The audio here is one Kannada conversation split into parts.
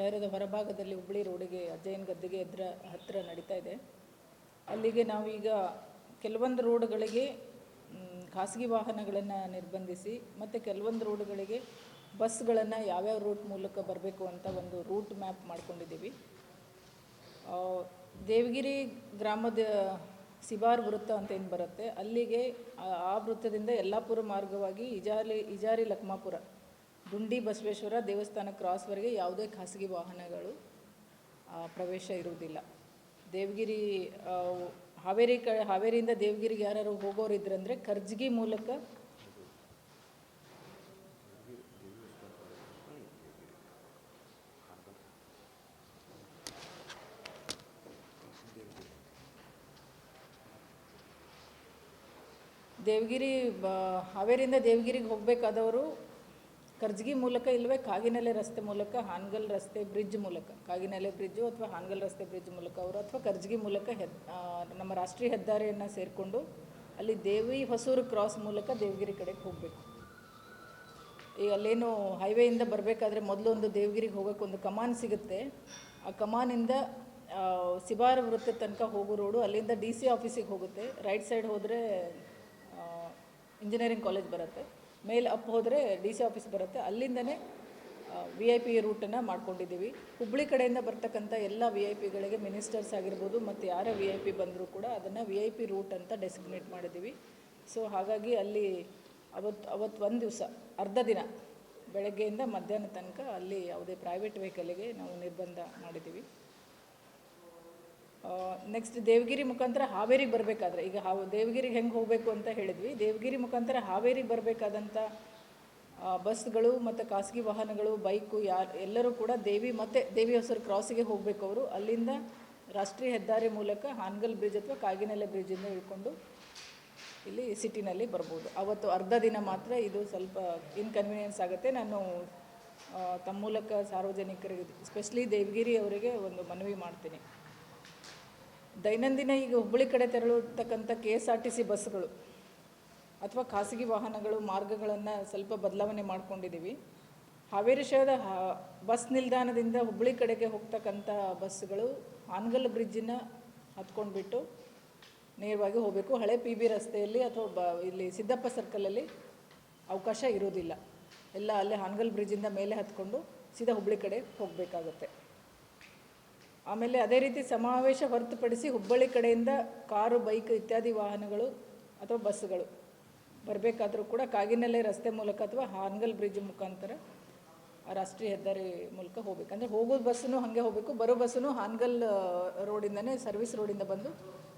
ಶಹರದ ಹೊರಭಾಗದಲ್ಲಿ ಹುಬ್ಬಳ್ಳಿ ರೋಡಿಗೆ ಅಜ್ಜಯ್ಯನ ಗದ್ದೆಗೆ ಎದುರ ಹತ್ತಿರ ನಡೀತಾ ಇದೆ. ಅಲ್ಲಿಗೆ ನಾವೀಗ ಕೆಲವೊಂದು ರೋಡ್ಗಳಿಗೆ ಖಾಸಗಿ ವಾಹನಗಳನ್ನು ನಿರ್ಬಂಧಿಸಿ ಮತ್ತು ಕೆಲವೊಂದು ರೋಡ್ಗಳಿಗೆ ಬಸ್ಗಳನ್ನು ಯಾವ್ಯಾವ ರೂಟ್ ಮೂಲಕ ಬರಬೇಕು ಅಂತ ಒಂದು ರೂಟ್ ಮ್ಯಾಪ್ ಮಾಡ್ಕೊಂಡಿದ್ದೀವಿ. ದೇವಗಿರಿ ಗ್ರಾಮದ ಸಿಬಾರ್ ವೃತ್ತ ಅಂತ ಏನು ಬರುತ್ತೆ, ಅಲ್ಲಿಗೆ ಆ- ಆ ವೃತ್ತದಿಂದ ಯಲ್ಲಾಪುರ ಮಾರ್ಗವಾಗಿ ಇಜಾರಿ ಇಜಾರಿ ಲಕ್ಮಾಪುರ ದುಂಡಿ ಬಸವೇಶ್ವರ ದೇವಸ್ಥಾನ ಕ್ರಾಸ್ವರೆಗೆ ಯಾವುದೇ ಖಾಸಗಿ ವಾಹನಗಳು ಪ್ರವೇಶ ಇರುವುದಿಲ್ಲ. ದೇವಗಿರಿ ಹಾವೇರಿ ಕ, ಹಾವೇರಿಯಿಂದ ದೇವಗಿರಿಗೆ ಯಾರು ಹೋಗೋರು ಇದ್ರಂದರೆ ಕರ್ಜಗಿ ಮೂಲಕ ದೇವಗಿರಿ ಹಾವೇರಿಯಿಂದ ದೇವಗಿರಿಗೆ ಹೋಗಬೇಕಾದವರು ಕರ್ಜಗಿ ಮೂಲಕ ಇಲ್ಲವೇ ಕಾಗಿನೆಲೆ ರಸ್ತೆ ಮೂಲಕ, ಹಾನಗಲ್ ರಸ್ತೆ ಬ್ರಿಡ್ಜ್ ಮೂಲಕ. ಕಾಗಿನೆಲೆ ಬ್ರಿಡ್ಜು ಅಥವಾ ಹಾನಗಲ್ ರಸ್ತೆ ಬ್ರಿಡ್ಜ್ ಮೂಲಕ ಅವರು ಅಥವಾ ಕರ್ಜಗಿ ಮೂಲಕ ಹೆದ್ ನಮ್ಮ ರಾಷ್ಟ್ರೀಯ ಹೆದ್ದಾರಿಯನ್ನು ಸೇರಿಕೊಂಡು ಅಲ್ಲಿ ದೇವಿ ಹೊಸೂರು ಕ್ರಾಸ್ ಮೂಲಕ ದೇವಗಿರಿ ಕಡೆಗೆ ಹೋಗಬೇಕು. ಈಗ ಅಲ್ಲೇನು ಹೈವೇಯಿಂದ ಬರಬೇಕಾದ್ರೆ ಮೊದಲು ಒಂದು ದೇವಗಿರಿಗೆ ಹೋಗೋಕೆ ಒಂದು ಕಮಾನ್ ಸಿಗುತ್ತೆ. ಆ ಕಮಾನಿಂದ ಸಿಬಾರ ವೃತ್ತ ತನಕ ಹೋಗೋ ರೋಡು ಅಲ್ಲಿಂದ ಡಿ ಸಿ ಆಫೀಸಿಗೆ ಹೋಗುತ್ತೆ. ರೈಟ್ ಸೈಡ್ ಹೋದರೆ ಇಂಜಿನಿಯರಿಂಗ್ ಕಾಲೇಜ್ ಬರುತ್ತೆ. ಮೇಲ್ ಅಪ್ ಹೋದರೆ ಡಿ ಸಿ ಆಫೀಸ್ ಬರುತ್ತೆ. ಅಲ್ಲಿಂದನೇ ವಿ ಐ ಪಿ ರೂಟನ್ನು ಮಾಡ್ಕೊಂಡಿದ್ದೀವಿ. ಹುಬ್ಬಳ್ಳಿ ಕಡೆಯಿಂದ ಬರ್ತಕ್ಕಂಥ ಎಲ್ಲ ವಿ ಐ ಪಿಗಳಿಗೆ ಮಿನಿಸ್ಟರ್ಸ್ ಆಗಿರ್ಬೋದು ಮತ್ತು ಯಾರೇ ವಿ ಐ ಪಿ ಬಂದರೂ ಕೂಡ ಅದನ್ನು ವಿ ಐ ಪಿ ರೂಟ್ ಅಂತ ಡೆಸಿಗ್ನೇಟ್ ಮಾಡಿದ್ದೀವಿ. ಸೊ ಹಾಗಾಗಿ ಅಲ್ಲಿ ಅವತ್ತು ಅವತ್ತು ಒಂದು ದಿವಸ, ಅರ್ಧ ದಿನ ಬೆಳಗ್ಗೆಯಿಂದ ಮಧ್ಯಾಹ್ನ ತನಕ ಅಲ್ಲಿ ಯಾವುದೇ ಪ್ರೈವೇಟ್ ವೆಹಿಕಲ್ಗೆ ನಾವು ನಿರ್ಬಂಧ ಮಾಡಿದ್ದೀವಿ. ನೆಕ್ಸ್ಟ್ ದೇವಗಿರಿ ಮುಖಾಂತರ ಹಾವೇರಿಗೆ ಬರಬೇಕಾದ್ರೆ, ಈಗ ಹಾವು ದೇವಗಿರಿಗೆ ಹೆಂಗೆ ಹೋಗಬೇಕು ಅಂತ ಹೇಳಿದ್ವಿ. ದೇವಗಿರಿ ಮುಖಾಂತರ ಹಾವೇರಿಗೆ ಬರಬೇಕಾದಂಥ ಬಸ್ಗಳು ಮತ್ತು ಖಾಸಗಿ ವಾಹನಗಳು, ಬೈಕು ಯಾರು ಎಲ್ಲರೂ ಕೂಡ ದೇವಿ ಮತ್ತು ದೇವಿ ಹೊಸರು ಕ್ರಾಸಿಗೆ ಹೋಗಬೇಕು ಅವರು. ಅಲ್ಲಿಂದ ರಾಷ್ಟ್ರೀಯ ಹೆದ್ದಾರಿ ಮೂಲಕ ಹಾನಗಲ್ ಬ್ರಿಡ್ಜ್ ಅಥವಾ ಕಾಗಿನೆಲೆ ಬ್ರಿಡ್ಜಿಂದ ಇಳ್ಕೊಂಡು ಇಲ್ಲಿ ಸಿಟಿನಲ್ಲಿ ಬರ್ಬೋದು. ಅವತ್ತು ಅರ್ಧ ದಿನ ಮಾತ್ರ ಇದು ಸ್ವಲ್ಪ ಇನ್ಕನ್ವೀನಿಯನ್ಸ್ ಆಗುತ್ತೆ. ನಾನು ತಮ್ಮ ಮೂಲಕ ಸಾರ್ವಜನಿಕರಿಗೆ ಸ್ಪೆಷಲಿ ದೇವಗಿರಿ ಅವರಿಗೆ ಒಂದು ಮನವಿ ಮಾಡ್ತೀನಿ. ದೈನಂದಿನ ಈಗ ಹುಬ್ಬಳ್ಳಿ ಕಡೆ ತೆರಳತಕ್ಕಂಥ K S R T C ಬಸ್ಗಳು ಅಥವಾ ಖಾಸಗಿ ವಾಹನಗಳು ಮಾರ್ಗಗಳನ್ನು ಸ್ವಲ್ಪ ಬದಲಾವಣೆ ಮಾಡ್ಕೊಂಡಿದ್ದೀವಿ. ಹಾವೇರಿ ಶಹರದ ಬಸ್ ನಿಲ್ದಾಣದಿಂದ ಹುಬ್ಬಳ್ಳಿ ಕಡೆಗೆ ಹೋಗ್ತಕ್ಕಂಥ ಬಸ್ಸುಗಳು ಹಾನಗಲ್ ಬ್ರಿಡ್ಜನ್ನ ಹತ್ಕೊಂಡ್ಬಿಟ್ಟು ನೇರವಾಗಿ ಹೋಗಬೇಕು. ಹಳೆ ಪಿ ಬಿ ರಸ್ತೆಯಲ್ಲಿ ಅಥವಾ ಬ, ಇಲ್ಲಿ ಸಿದ್ದಪ್ಪ ಸರ್ಕಲಲ್ಲಿ ಅವಕಾಶ ಇರೋದಿಲ್ಲ. ಎಲ್ಲ ಅಲ್ಲೇ ಹಾನ್ಗಲ್ ಬ್ರಿಡ್ಜಿಂದ ಮೇಲೆ ಹತ್ಕೊಂಡು ಸೀದಾ ಹುಬ್ಬಳ್ಳಿ ಕಡೆ ಹೋಗಬೇಕಾಗತ್ತೆ. ಆಮೇಲೆ ಅದೇ ರೀತಿ ಸಮಾವೇಶ ಹೊರತುಪಡಿಸಿ ಹುಬ್ಬಳ್ಳಿ ಕಡೆಯಿಂದ ಕಾರು, ಬೈಕ್ ಇತ್ಯಾದಿ ವಾಹನಗಳು ಅಥವಾ ಬಸ್ಸುಗಳು ಬರಬೇಕಾದರೂ ಕೂಡ ಕಾಗಿನೆಲೆ ರಸ್ತೆ ಮೂಲಕ ಅಥವಾ ಹಾನಗಲ್ ಬ್ರಿಡ್ಜ್ ಮುಖಾಂತರ ರಾಷ್ಟ್ರೀಯ ಹೆದ್ದಾರಿ ಮೂಲಕ ಹೋಗಬೇಕು. ಅಂದರೆ ಹೋಗೋದು ಬಸ್ಸನ್ನು ಹಾಗೆ ಹೋಗಬೇಕು, ಬರೋ ಬಸ್ಸನ್ನು ಹಾನಗಲ್ ರೋಡಿಂದನೇ ಸರ್ವಿಸ್ ರೋಡಿಂದ ಬಂದು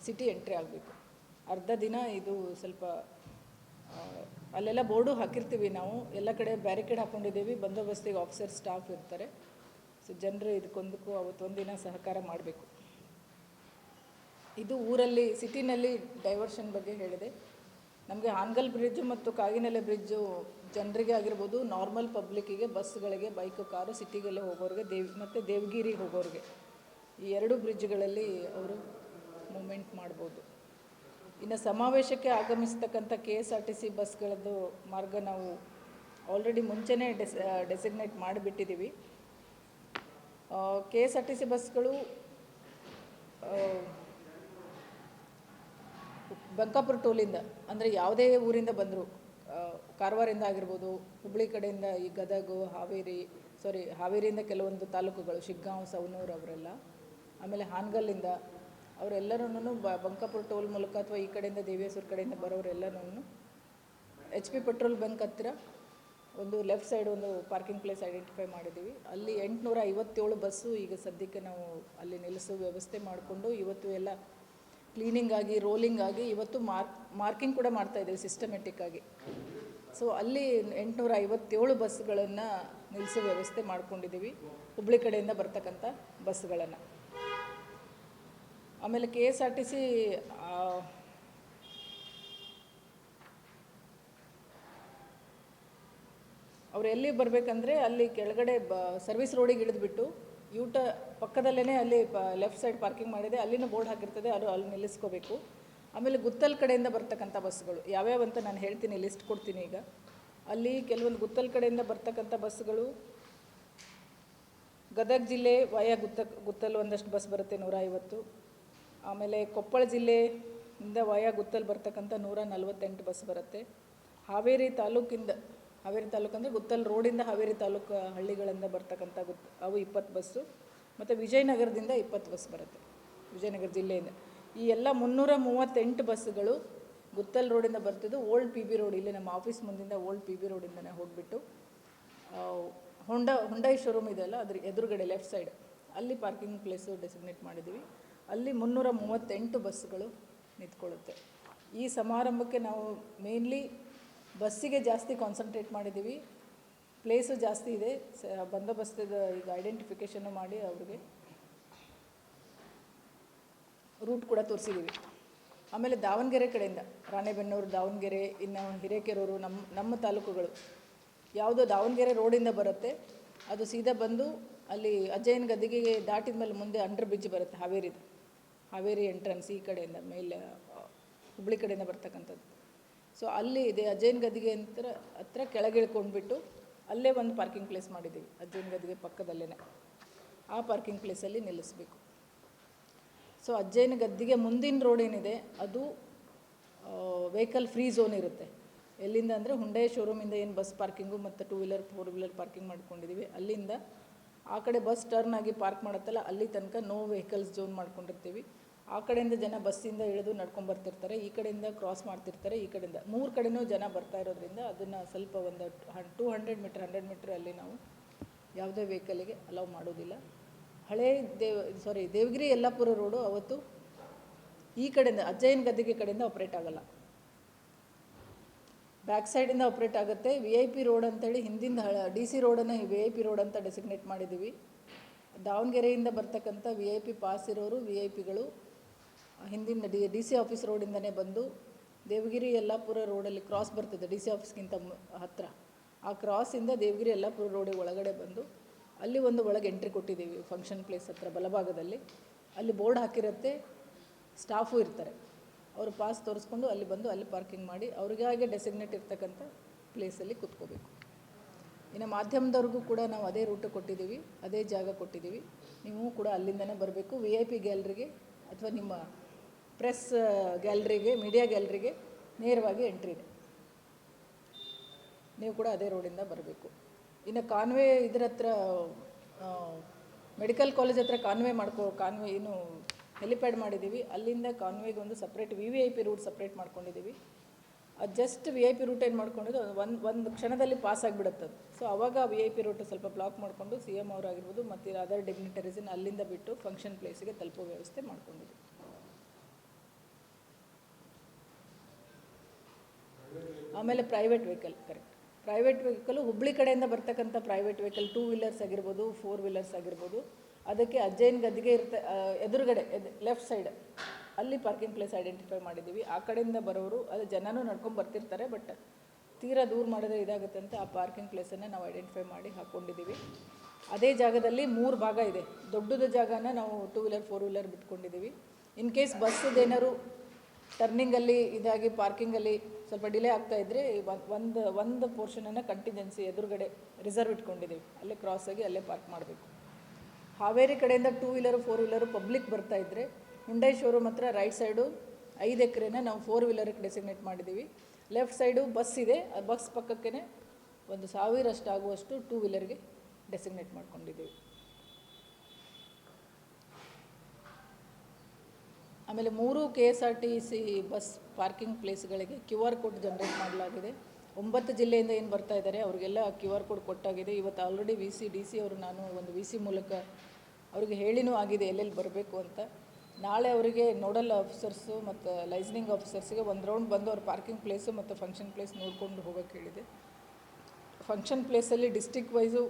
ಸಿಟಿ ಎಂಟ್ರಿ ಆಗಬೇಕು. ಅರ್ಧ ದಿನ ಇದು ಸ್ವಲ್ಪ ಅಲ್ಲೆಲ್ಲ ಬೋರ್ಡು ಹಾಕಿರ್ತೀವಿ ನಾವು. ಎಲ್ಲ ಕಡೆ ಬ್ಯಾರಿಕೇಡ್ ಹಾಕ್ಕೊಂಡಿದ್ದೀವಿ ಬಂದೋಬಸ್ತಿಗೆ ಆಫೀಸರ್, ಸ್ಟಾಫ್ ಇರ್ತಾರೆ. ಸೊ ಜನರು ಇದಕ್ಕೊಂದಕ್ಕೂ ಅವತ್ತೊಂದಿನ ದಿನ ಸಹಕಾರ ಮಾಡಬೇಕು. ಇದು ಊರಲ್ಲಿ, ಸಿಟಿನಲ್ಲಿ ಡೈವರ್ಷನ್ ಬಗ್ಗೆ ಹೇಳಿದೆ. ನಮಗೆ ಹಾನಗಲ್ ಬ್ರಿಡ್ಜ್ ಮತ್ತು ಕಾಗಿನೆಲೆ ಬ್ರಿಡ್ಜು ಜನರಿಗೆ ಆಗಿರ್ಬೋದು ನಾರ್ಮಲ್ ಪಬ್ಲಿಕ್ಕಿಗೆ ಬಸ್ಗಳಿಗೆ ಬೈಕ್ ಕಾರು ಸಿಟಿಗೆಲ್ಲ ಹೋಗೋರಿಗೆ, ದೇವ್, ಮತ್ತು ದೇವಗಿರಿ ಹೋಗೋರಿಗೆ ಈ ಎರಡು ಬ್ರಿಡ್ಜ್ಗಳಲ್ಲಿ ಅವರು ಮೂಮೆಂಟ್ ಮಾಡ್ಬೋದು. ಇನ್ನು ಸಮಾವೇಶಕ್ಕೆ ಆಗಮಿಸ್ತಕ್ಕಂಥ K S R T C ಬಸ್ಗಳದ್ದು ಮಾರ್ಗ ನಾವು ಆಲ್ರೆಡಿ ಮುಂಚೆನೇ ಡೆಸ್ designate ಮಾಡಿಬಿಟ್ಟಿದ್ದೀವಿ K S R T C ಬಸ್ಗಳು ಬಂಕಾಪುರ ಟೋಲಿಂದ ಅಂದರೆ ಯಾವುದೇ ಊರಿಂದ ಬಂದರು ಕಾರವಾರಿಂದ ಆಗಿರ್ಬೋದು, ಹುಬ್ಳಿ ಕಡೆಯಿಂದ ಈ ಗದಗ, ಹಾವೇರಿ ಸಾರಿ ಹಾವೇರಿಯಿಂದ ಕೆಲವೊಂದು ತಾಲೂಕುಗಳು, ಶಿಗ್ಗಾಂವ್, ಸವನೂರು ಅವರೆಲ್ಲ, ಆಮೇಲೆ ಹಾನಗಲ್ಲಿಂದ ಅವರೆಲ್ಲರೂ ಬಂಕಾಪುರ ಟೋಲ್ ಮೂಲಕ ಅಥವಾ ಈ ಕಡೆಯಿಂದ ದೇವಿಯಸೂರು ಕಡೆಯಿಂದ ಬರೋರೆಲ್ಲರೂ ಎಚ್ ಪಿ ಪೆಟ್ರೋಲ್ ಬಂಕ್ ಹತ್ತಿರ ಒಂದು ಲೆಫ್ಟ್ ಸೈಡ್ ಒಂದು ಪಾರ್ಕಿಂಗ್ ಪ್ಲೇಸ್ ಐಡೆಂಟಿಫೈ ಮಾಡಿದ್ದೀವಿ. ಅಲ್ಲಿ ಎಂಟುನೂರ ಐವತ್ತೇಳು ಬಸ್ಸು ಈಗ ಸದ್ಯಕ್ಕೆ ನಾವು ಅಲ್ಲಿ ನಿಲ್ಲಿಸೋ ವ್ಯವಸ್ಥೆ ಮಾಡಿಕೊಂಡು ಇವತ್ತು ಎಲ್ಲ ಕ್ಲೀನಿಂಗ್ ಆಗಿ, ರೋಲಿಂಗ್ ಆಗಿ ಇವತ್ತು ಮಾರ್ಕ್ ಮಾರ್ಕಿಂಗ್ ಕೂಡ ಮಾಡ್ತಾ ಇದ್ದೀವಿ ಸಿಸ್ಟಮೆಟಿಕ್ ಆಗಿ. ಸೊ ಅಲ್ಲಿ ಎಂಟುನೂರ ಐವತ್ತೇಳು ಬಸ್ಗಳನ್ನು ನಿಲ್ಲಿಸೋ ವ್ಯವಸ್ಥೆ ಮಾಡಿಕೊಂಡಿದ್ದೀವಿ. ಹುಬ್ಳಿ ಕಡೆಯಿಂದ ಬರ್ತಕ್ಕಂಥ ಬಸ್ಗಳನ್ನು. ಆಮೇಲೆ K S R T C ಅವ್ರು ಎಲ್ಲಿ ಬರಬೇಕಂದ್ರೆ ಅಲ್ಲಿ ಕೆಳಗಡೆ ಬ, ಸರ್ವಿಸ್ ರೋಡಿಗೆ ಇಳಿದ್ಬಿಟ್ಟು ಯೂಟ ಪಕ್ಕದಲ್ಲೇ ಅಲ್ಲಿ ಲೆಫ್ಟ್ ಸೈಡ್ ಪಾರ್ಕಿಂಗ್ ಮಾಡಿದೆ, ಅಲ್ಲಿನ ಬೋರ್ಡ್ ಹಾಕಿರ್ತದೆ, ಅದು ಅಲ್ಲಿ ನಿಲ್ಲಿಸ್ಕೋಬೇಕು. ಆಮೇಲೆ ಗುತ್ತಲ್ ಕಡೆಯಿಂದ ಬರ್ತಕ್ಕಂಥ ಬಸ್ಗಳು ಯಾವ್ಯಾವ ಅಂತ ನಾನು ಹೇಳ್ತೀನಿ, ಲಿಸ್ಟ್ ಕೊಡ್ತೀನಿ ಈಗ. ಅಲ್ಲಿ ಕೆಲವೊಂದು ಗುತ್ತಲ್ ಕಡೆಯಿಂದ ಬರ್ತಕ್ಕಂಥ ಬಸ್ಗಳು ಗದಗ ಜಿಲ್ಲೆ ವಯ ಗುತ್ತ, ಗುತ್ತಲ್ ಒಂದಷ್ಟು ಬಸ್ ಬರುತ್ತೆ ನೂರ ಐವತ್ತು ಆಮೇಲೆ ಕೊಪ್ಪಳ ಜಿಲ್ಲೆಯಿಂದ ವಯ ಗುತ್ತಲ್ ಬರ್ತಕ್ಕಂಥ ನೂರ ನಲವತ್ತೆಂಟು ಬಸ್ ಬರುತ್ತೆ. ಹಾವೇರಿ ತಾಲೂಕಿಂದ ಹಾವೇರಿ ತಾಲೂಕು ಅಂದರೆ ಗುತ್ತಲ್ ರೋಡಿಂದ ಹಾವೇರಿ ತಾಲೂಕು ಹಳ್ಳಿಗಳಿಂದ ಬರ್ತಕ್ಕಂಥ ಗುತ್, ಅವು ಇಪ್ಪತ್ತು ಬಸ್ಸು. ಮತ್ತು ವಿಜಯನಗರದಿಂದ ಇಪ್ಪತ್ತು ಬಸ್ ಬರುತ್ತೆ, ವಿಜಯನಗರ ಜಿಲ್ಲೆಯಿಂದ. ಈ ಎಲ್ಲ ಮುನ್ನೂರ ಮೂವತ್ತೆಂಟು ಬಸ್ಸುಗಳು ಗುತ್ತಲ್ ರೋಡಿಂದ ಬರ್ತಿದ್ದು. ಓಲ್ಡ್ ಪಿ ಬಿ ರೋಡ್ ಇಲ್ಲಿ ನಮ್ಮ ಆಫೀಸ್ ಮುಂದಿಂದ ಓಲ್ಡ್ ಪಿ ಬಿ ರೋಡಿಂದನೇ ಹೋಗ್ಬಿಟ್ಟು ಹೊಂಡ, ಹೊಂಡಾ ಶೋರೂಮ್ ಇದೆಯಲ್ಲ ಅದ್ರ ಎದುರುಗಡೆ ಲೆಫ್ಟ್ ಸೈಡ್. ಅಲ್ಲಿ ಪಾರ್ಕಿಂಗ್ ಪ್ಲೇಸು ಡೆಸಿಗ್ನೇಟ್ ಮಾಡಿದ್ದೀವಿ. ಅಲ್ಲಿ ಮುನ್ನೂರ ಮೂವತ್ತೆಂಟು ಬಸ್ಸುಗಳು ನಿಂತ್ಕೊಳ್ಳುತ್ತೆ. ಈ ಸಮಾರಂಭಕ್ಕೆ ನಾವು ಮೇನ್ಲಿ ಬಸ್ಸಿಗೆ ಜಾಸ್ತಿ ಕಾನ್ಸಂಟ್ರೇಟ್ ಮಾಡಿದ್ದೀವಿ. ಪ್ಲೇಸು ಜಾಸ್ತಿ ಇದೆ. ಸ ಬಂದೋಬಸ್ತದ ಈಗ ಐಡೆಂಟಿಫಿಕೇಷನ್ನು ಮಾಡಿ ಅವ್ರಿಗೆ. ರೂಟ್ ಕೂಡ ತೋರಿಸಿದ್ದೀವಿ. ಆಮೇಲೆ ದಾವಣಗೆರೆ ಕಡೆಯಿಂದ, ರಾಣೆಬೆನ್ನೂರು, ದಾವಣಗೆರೆ, ಇನ್ನು ಹಿರೇಕೆರೂರು ನಮ್ಮ ನಮ್ಮ ತಾಲೂಕುಗಳು. ಯಾವುದೋ ದಾವಣಗೆರೆ ರೋಡಿಂದ ಬರುತ್ತೆ. ಅದು ಸೀದಾ ಬಂದು ಅಲ್ಲಿ ಅಜ್ಜಯ್ಯನ ಗದ್ದಿಗೆ ದಾಟಿದ ಮೇಲೆ ಮುಂದೆ ಅಂಡರ್ ಬ್ರಿಡ್ಜ್ ಬರುತ್ತೆ, ಹಾವೇರಿದು. ಹಾವೇರಿ ಎಂಟ್ರೆನ್ಸ್ ಈ ಕಡೆಯಿಂದ, ಮೇಲೆ, ಹುಬ್ಳಿ ಕಡೆಯಿಂದ ಬರ್ತಕ್ಕಂಥದ್ದು. ಸೊ ಅಲ್ಲಿ ಇದೆ ಅಜಯನ್ ಗದಿಗೆ ಅಂತರ, ಹತ್ರ ಕೆಳಗೆ ಇಳ್ಕೊಂಡ್ಬಿಟ್ಟು ಅಲ್ಲೇ ಒಂದು ಪಾರ್ಕಿಂಗ್ ಪ್ಲೇಸ್ ಮಾಡಿದ್ದೀವಿ ಅಜ್ಜನ ಗದಿಗೆ ಪಕ್ಕದಲ್ಲೇ ಆ ಪಾರ್ಕಿಂಗ್ ಪ್ಲೇಸಲ್ಲಿ ನಿಲ್ಲಿಸಬೇಕು. ಸೊ ಅಜ್ಜಯನ ಗದ್ದಿಗೆ ಮುಂದಿನ ರೋಡ್ ಏನಿದೆ, ಅದು ವೆಹಿಕಲ್ ಫ್ರೀ ಝೋನ್ ಇರುತ್ತೆ. ಎಲ್ಲಿಂದ ಅಂದರೆ ಹುಂಡೈ ಶೋರೂಮಿಂದ ಏನು ಬಸ್ ಪಾರ್ಕಿಂಗು ಮತ್ತು two wheeler four wheeler parking ಮಾಡ್ಕೊಂಡಿದ್ದೀವಿ ಅಲ್ಲಿಂದ ಆ ಕಡೆ ಬಸ್ ಟರ್ನ್ ಆಗಿ ಪಾರ್ಕ್ ಮಾಡುತ್ತಲ್ಲ, ಅಲ್ಲಿ ತನಕ ನೋ ವೆಹಿಕಲ್ಸ್ ಝೋನ್ ಮಾಡ್ಕೊಂಡಿರ್ತೀವಿ. ಆ ಕಡೆಯಿಂದ ಜನ ಬಸ್ಸಿಂದ ಇಳಿದು ನಡ್ಕೊಂಡು ಬರ್ತಿರ್ತಾರೆ, ಈ ಕಡೆಯಿಂದ ಕ್ರಾಸ್ ಮಾಡ್ತಿರ್ತಾರೆ, ಈ ಕಡೆಯಿಂದ. ಮೂರು ಕಡೆನೂ ಜನ ಬರ್ತಾ ಇರೋದ್ರಿಂದ ಅದನ್ನು ಸ್ವಲ್ಪ ಒಂದು two hundred metre hundred metre ಅಲ್ಲಿ ನಾವು ಯಾವುದೇ ವೆಹಿಕಲಿಗೆ ಅಲೌ ಮಾಡೋದಿಲ್ಲ. ಹಳೇ ದೇವ್ ಸಾರಿ ದೇವಗಿರಿ ಯಲ್ಲಾಪುರ ರೋಡು ಅವತ್ತು ಈ ಕಡೆಯಿಂದ, ಅಜ್ಜಯ್ಯನ ಗದ್ದಿಗೆ ಕಡೆಯಿಂದ ಆಪ್ರೇಟ್ ಆಗಲ್ಲ. ಬ್ಯಾಕ್ ಸೈಡಿಂದ ಆಪ್ರೇಟ್ ಆಗುತ್ತೆ. ವಿ ಐ ಪಿ ರೋಡ್ ಅಂತೇಳಿ ಹಿಂದಿಂದ ಡಿ ಸಿ ರೋಡನ್ನು ವಿ ಐ ಪಿ ರೋಡ್ ಅಂತ ಡೆಸಿಗ್ನೇಟ್ ಮಾಡಿದ್ದೀವಿ. ದಾವಣಗೆರೆಯಿಂದ ಬರ್ತಕ್ಕಂಥ ವಿ ಐ ಪಿ ಪಾಸ್ ಇರೋರು ವಿ ಐ ಪಿಗಳು ಹಿಂದಿನ ಡಿ ಡಿ ಸಿ ಆಫೀಸ್ ರೋಡಿಂದನೇ ಬಂದು ದೇವಗಿರಿ ಯಲ್ಲಾಪುರ ರೋಡಲ್ಲಿ ಕ್ರಾಸ್ ಬರ್ತದೆ ಡಿ ಸಿ ಆಫೀಸ್ಗಿಂತ ಹತ್ತಿರ ಆ ಕ್ರಾಸಿಂದ ದೇವಗಿರಿ ಯಲ್ಲಾಪುರ ರೋಡಿಗೆ ಒಳಗಡೆ ಬಂದು ಅಲ್ಲಿ ಒಂದು ಒಳಗೆ ಎಂಟ್ರಿ ಕೊಟ್ಟಿದ್ದೀವಿ ಫಂಕ್ಷನ್ ಪ್ಲೇಸ್ ಹತ್ರ ಬಲಭಾಗದಲ್ಲಿ. ಅಲ್ಲಿ ಬೋರ್ಡ್ ಹಾಕಿರುತ್ತೆ ಸ್ಟಾಫು ಇರ್ತಾರೆ. ಅವರು ಪಾಸ್ ತೋರಿಸ್ಕೊಂಡು ಅಲ್ಲಿ ಬಂದು ಅಲ್ಲಿ ಪಾರ್ಕಿಂಗ್ ಮಾಡಿ ಅವ್ರಿಗಾಗೆ ಡೆಸಿಗ್ನೇಟ್ ಇರ್ತಕ್ಕಂಥ ಪ್ಲೇಸಲ್ಲಿ ಕೂತ್ಕೋಬೇಕು. ಇನ್ನು ಮಾಧ್ಯಮದವ್ರಿಗೂ ಕೂಡ ನಾವು ಅದೇ ರೂಟು ಕೊಟ್ಟಿದ್ದೀವಿ, ಅದೇ ಜಾಗ ಕೊಟ್ಟಿದ್ದೀವಿ. ನೀವು ಕೂಡ ಅಲ್ಲಿಂದನೇ ಬರಬೇಕು. ವಿ ಐ ಪಿ ಗ್ಯಾಲ್ರಿಗೆ ಅಥವಾ ನಿಮ್ಮ ಪ್ರೆಸ್ ಗ್ಯಾಲ್ರಿಗೆ, ಮೀಡಿಯಾ ಗ್ಯಾಲ್ರಿಗೆ ನೇರವಾಗಿ ಎಂಟ್ರಿ ಇದೆ. ನೀವು ಕೂಡ ಅದೇ ರೋಡಿಂದ ಬರಬೇಕು. ಇನ್ನು ಕಾನ್ವೆ ಇದ್ರ ಹತ್ರ ಮೆಡಿಕಲ್ ಕಾಲೇಜ್ ಹತ್ರ ಕಾನ್ವೆ ಮಾಡ್ಕೋ, ಕಾನ್ವೆ ಏನು ಹೆಲಿಪ್ಯಾಡ್ ಮಾಡಿದ್ದೀವಿ. ಅಲ್ಲಿಂದ ಕಾನ್ವೆಗೆ ಒಂದು separate V V I P route separate ಮಾಡ್ಕೊಂಡಿದ್ದೀವಿ. ಅದು just V I P route ಏನು ಮಾಡ್ಕೊಂಡಿದ್ದು ಒಂದು ಒಂದು ಕ್ಷಣದಲ್ಲಿ ಪಾಸ್ ಆಗಿಬಿಡುತ್ತೆ ಅದು. ಸೊ ಅವಾಗ ವಿ ಐ ಪಿ ರೂಟ್ ಸ್ವಲ್ಪ ಬ್ಲಾಕ್ ಮಾಡಿಕೊಂಡು ಸಿ ಎಂ ಅವರಾಗಿರ್ಬೋದು, ಮತ್ತು ಅದರ್ ಡಿಗ್ನಿಟರೀಸನ್ನು ಅಲ್ಲಿಂದ ಬಿಟ್ಟು ಫಂಕ್ಷನ್ ಪ್ಲೇಸಿಗೆ ತಲುಪೋ ವ್ಯವಸ್ಥೆ ಮಾಡ್ಕೊಂಡಿದ್ದೀವಿ. ಆಮೇಲೆ private vehicle correct private vehicle Hubli ಕಡೆಯಿಂದ ಬರ್ತಕ್ಕಂಥ ಪ್ರೈವೇಟ್ ವೆಹಿಕಲ್ ಟೂ ವೀಲರ್ಸ್ ಆಗಿರ್ಬೋದು ಫೋರ್ ವೀಲರ್ಸ್ ಆಗಿರ್ಬೋದು. ಅದಕ್ಕೆ ಅಜ್ಜಯ್ಯನ ಗದ್ದಿಗೆ ಇರ್ತ ಎದುರುಗಡೆ ಲೆಫ್ಟ್ ಸೈಡ್ ಅಲ್ಲಿ ಪಾರ್ಕಿಂಗ್ ಪ್ಲೇಸ್ ಐಡೆಂಟಿಫೈ ಮಾಡಿದ್ದೀವಿ. ಆ ಕಡೆಯಿಂದ ಬರೋರು, ಅದು ಜನನೂ ನಡ್ಕೊಂಡು ಬರ್ತಿರ್ತಾರೆ ಬಟ್ ತೀರಾ ದೂರ ಮಾಡಿದ್ರೆ ಇದಾಗುತ್ತೆ ಅಂತ ಆ ಪಾರ್ಕಿಂಗ್ ಪ್ಲೇಸನ್ನು ನಾವು ಐಡೆಂಟಿಫೈ ಮಾಡಿ ಹಾಕ್ಕೊಂಡಿದ್ದೀವಿ ಅದೇ ಜಾಗದಲ್ಲಿ ಮೂರು ಭಾಗ ಇದೆ. ದೊಡ್ಡದ ಜಾಗನ ನಾವು ಟೂ ವೀಲರ್ ಫೋರ್ ವೀಲರ್ ಬಿಟ್ಕೊಂಡಿದ್ದೀವಿ. ಇನ್ ಕೇಸ್ ಬಸ್ಸದೇನಾದ್ರು ಟರ್ನಿಂಗಲ್ಲಿ ಇದಾಗಿ ಪಾರ್ಕಿಂಗಲ್ಲಿ ಸ್ವಲ್ಪ ಡಿಲೇ ಆಗ್ತಾ ಇದ್ದರೆ ಒಂದು ಒಂದು ಪೋರ್ಷನನ್ನು ಕಂಟಿಜೆನ್ಸಿ ಎದುರುಗಡೆ ರಿಸರ್ವ್ ಇಟ್ಕೊಂಡಿದ್ದೀವಿ. ಅಲ್ಲೇ ಕ್ರಾಸ್ ಆಗಿ ಅಲ್ಲೇ ಪಾರ್ಕ್ ಮಾಡಬೇಕು. ಹಾವೇರಿ ಕಡೆಯಿಂದ two wheeler four wheeler public ಬರ್ತಾ ಇದ್ದರೆ ಹುಂಡೈ ಶೋರೂಮ್ ಹತ್ರ ರೈಟ್ ಸೈಡು ಐದು ಎಕರೆನ ನಾವು ಫೋರ್ ವೀಲರ್ಗೆ ಡೆಸಿಗ್ನೇಟ್ ಮಾಡಿದ್ದೀವಿ. ಲೆಫ್ಟ್ ಸೈಡು ಬಸ್ ಇದೆ. ಆ ಬಸ್ ಪಕ್ಕಕ್ಕೇ ಒಂದು ಸಾವಿರಷ್ಟು ಆಗುವಷ್ಟು ಟೂ ವೀಲರ್ಗೆ ಡೆಸಿಗ್ನೇಟ್ ಮಾಡ್ಕೊಂಡಿದ್ದೀವಿ. ಆಮೇಲೆ ಮೂರು K S R T C bus parking ಪ್ಲೇಸ್ಗಳಿಗೆ Q R code generate ಮಾಡಲಾಗಿದೆ. ಒಂಬತ್ತು ಜಿಲ್ಲೆಯಿಂದ ಏನು ಬರ್ತಾ ಇದ್ದಾರೆ ಅವರಿಗೆಲ್ಲ ಕ್ಯೂ ಆರ್ ಕೋಡ್ ಕೊಟ್ಟಾಗಿದೆ. ಇವತ್ತು already V C D C ಅವರು ನಾನು ಒಂದು ವಿ ಸಿ ಮೂಲಕ ಅವರಿಗೆ ಹೇಳಿನೂ ಆಗಿದೆ, ಎಲ್ಲೆಲ್ಲಿ ಬರಬೇಕು ಅಂತ. ನಾಳೆ ಅವರಿಗೆ ನೋಡಲ್ ಆಫೀಸರ್ಸು ಮತ್ತು ಲೈಸನಿಂಗ್ ಆಫೀಸರ್ಸ್ಗೆ ಒಂದು ರೌಂಡ್ ಬಂದು ಅವ್ರ ಪಾರ್ಕಿಂಗ್ ಪ್ಲೇಸು ಮತ್ತು ಫಂಕ್ಷನ್ ಪ್ಲೇಸ್ ನೋಡ್ಕೊಂಡು ಹೋಗೋಕ್ಕೆ ಹೇಳಿದೆ. ಫಂಕ್ಷನ್ ಪ್ಲೇಸಲ್ಲಿ ಡಿಸ್ಟಿಕ್ ವೈಸು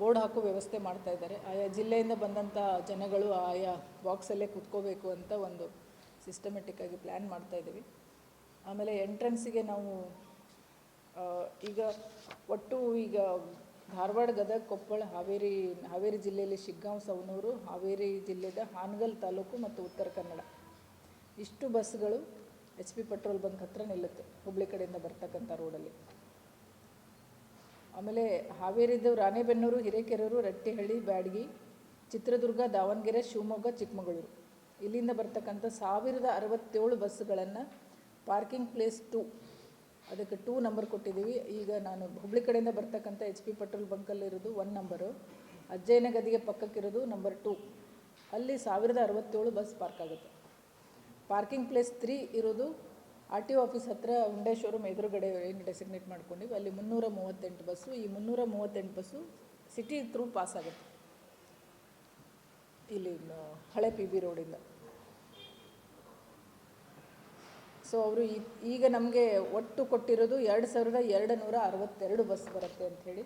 ಬೋರ್ಡ್ ಹಾಕೋ ವ್ಯವಸ್ಥೆ ಮಾಡ್ತಾ ಇದ್ದಾರೆ. ಆಯಾ ಜಿಲ್ಲೆಯಿಂದ ಬಂದಂಥ ಜನಗಳು ಆಯಾ ಬಾಕ್ಸಲ್ಲೇ ಕೂತ್ಕೋಬೇಕು ಅಂತ ಒಂದು ಸಿಸ್ಟಮೆಟಿಕ್ಕಾಗಿ ಪ್ಲ್ಯಾನ್ ಮಾಡ್ತಾ ಇದ್ದೀವಿ. ಆಮೇಲೆ ಎಂಟ್ರೆನ್ಸಿಗೆ ನಾವು ಈಗ ಒಟ್ಟು ಈಗ ಧಾರವಾಡ, ಗದಗ, ಕೊಪ್ಪಳ, ಹಾವೇರಿ ಹಾವೇರಿ ಜಿಲ್ಲೆಯಲ್ಲಿ ಶಿಗ್ಗಾಂವ್ ಸವನೂರು ಹಾವೇರಿ ಜಿಲ್ಲೆದ ಹಾನಗಲ್ ತಾಲೂಕು ಮತ್ತು ಉತ್ತರ ಕನ್ನಡ. ಇಷ್ಟು ಬಸ್ಗಳು ಎಚ್ ಪಿ ಪೆಟ್ರೋಲ್ ಬಂಕ್ ಹತ್ರ ನಿಲ್ಲುತ್ತೆ. ಹುಬ್ಳಿ ಕಡೆಯಿಂದ ಬರ್ತಕ್ಕಂಥ ರೋಡಲ್ಲಿ ಆಮೇಲೆ ಹಾವೇರಿದು ರಾಣೆಬೆನ್ನೂರು, ಹಿರೇಕೆರೂರು, ರಟ್ಟಿಹಳ್ಳಿ, ಬ್ಯಾಡಗಿ, ಚಿತ್ರದುರ್ಗ, ದಾವಣಗೆರೆ, ಶಿವಮೊಗ್ಗ, ಚಿಕ್ಕಮಗಳೂರು. ಇಲ್ಲಿಂದ ಬರ್ತಕ್ಕಂಥ ಸಾವಿರದ ಅರವತ್ತೇಳು ಬಸ್ಸುಗಳನ್ನು ಪಾರ್ಕಿಂಗ್ ಪ್ಲೇಸ್ ಟು ಅದಕ್ಕೆ ಟೂ ನಂಬರ್ ಕೊಟ್ಟಿದ್ದೀವಿ. ಈಗ ನಾನು ಹುಬ್ಳಿ ಕಡೆಯಿಂದ ಬರ್ತಕ್ಕಂಥ ಎಚ್ ಪಿ ಪೆಟ್ರೋಲ್ ಬಂಕಲ್ಲಿರೋದು ಒನ್ ನಂಬರು ಅಜ್ಜಯ್ಯನ ಗದಿಗೆ ಪಕ್ಕಕ್ಕಿರೋದು ನಂಬರ್ ಟೂ ಅಲ್ಲಿ ಸಾವಿರದ ಅರವತ್ತೇಳು ಬಸ್ ಪಾರ್ಕ್ ಆಗುತ್ತೆ. ಪಾರ್ಕಿಂಗ್ ಪ್ಲೇಸ್ ತ್ರೀ ಇರೋದು ಆರ್ ಟಿ ಒ ಆಫೀಸ್ ಹತ್ತಿರ ಉಂಡೆ ಶೋರೂಮ್ ಎದುರುಗಡೆ ಏನು ಡೆಸಿಗ್ನೇಟ್ ಮಾಡ್ಕೊಂಡಿವಿ ಅಲ್ಲಿ ಮುನ್ನೂರ ಮೂವತ್ತೆಂಟು ಬಸ್ಸು, ಈ ಮುನ್ನೂರ ಮೂವತ್ತೆಂಟು ಬಸ್ಸು ಸಿಟಿ ಥ್ರೂ ಪಾಸ್ ಆಗುತ್ತೆ. ಇಲ್ಲಿ ಹಳೆ ಪಿ ಬಿ ರೋಡಿಂದ. ಸೊ ಅವರು ಈಗ ನಮಗೆ ಒಟ್ಟು ಕೊಟ್ಟಿರೋದು ಎರಡು ಸಾವಿರದ ಎರಡು ನೂರ ಅರವತ್ತೆರಡು ಬಸ್ ಬರುತ್ತೆ ಅಂಥೇಳಿ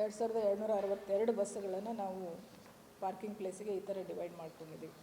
ಎರಡು ಸಾವಿರದ ಎರಡು ನೂರ ಅರವತ್ತೆರಡು ಬಸ್ಸುಗಳನ್ನು ನಾವು ಪಾರ್ಕಿಂಗ್ ಪ್ಲೇಸಿಗೆ ಈ ಥರ ಡಿವೈಡ್ ಮಾಡ್ಕೊಂಡಿದ್ದೀವಿ.